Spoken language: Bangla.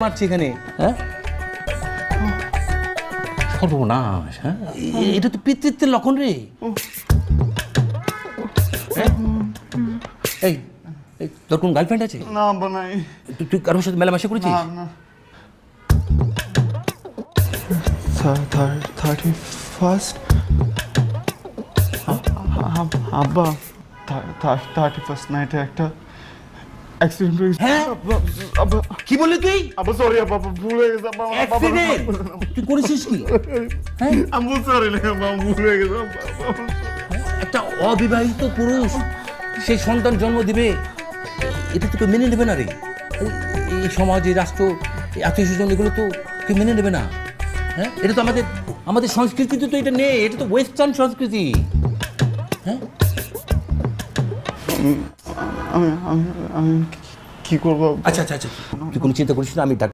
মারছি এখানে। হ্যাঁ? সর্বনাশ হ্যাঁ? এটা তো পিতৃত্বের লক্ষণ রে? এই তোর কোন গার্লফ্রেন্ড আছে? না বানাই তুই কারোর সাথে মেলামেশা করেছিস? না থার্টি ফার্স্ট আব্বা থার্টি ফার্স্ট নাইটে একটা অ্যাক্সিডেন্ট হয়েছে হ্যাঁ? কি বললি তুই? আব্বা সরি আব্বা, ভুল হয়ে গেছে বাবা- অ্যাক্সিডেন্ট তুই করেছিস কি? হ্যাঁ আম্মু সরি না ভুল হয়ে গেছে। একটা অবিবাহিত পুরুষ সেই সন্তান জন্ম দিবে। এটা তো কেউ মেনে নেবে না রে। এই- এই সমাজ এই রাষ্ট্র এই আত্মীয় স্বজন এগুলো তো কেউ মেনে নেবে না। হ্যাঁ? এটা তো আমাদের আমাদের সংস্কৃতিতে তো এটা নেই। এটা তো ওয়েস্টার্ন সংস্কৃতি। হ্যাঁ? আমি আমি আমি কি করব? আচ্ছা আচ্ছা আচ্ছা। তুই কোনো চিন্তা করিস না আমি ডাক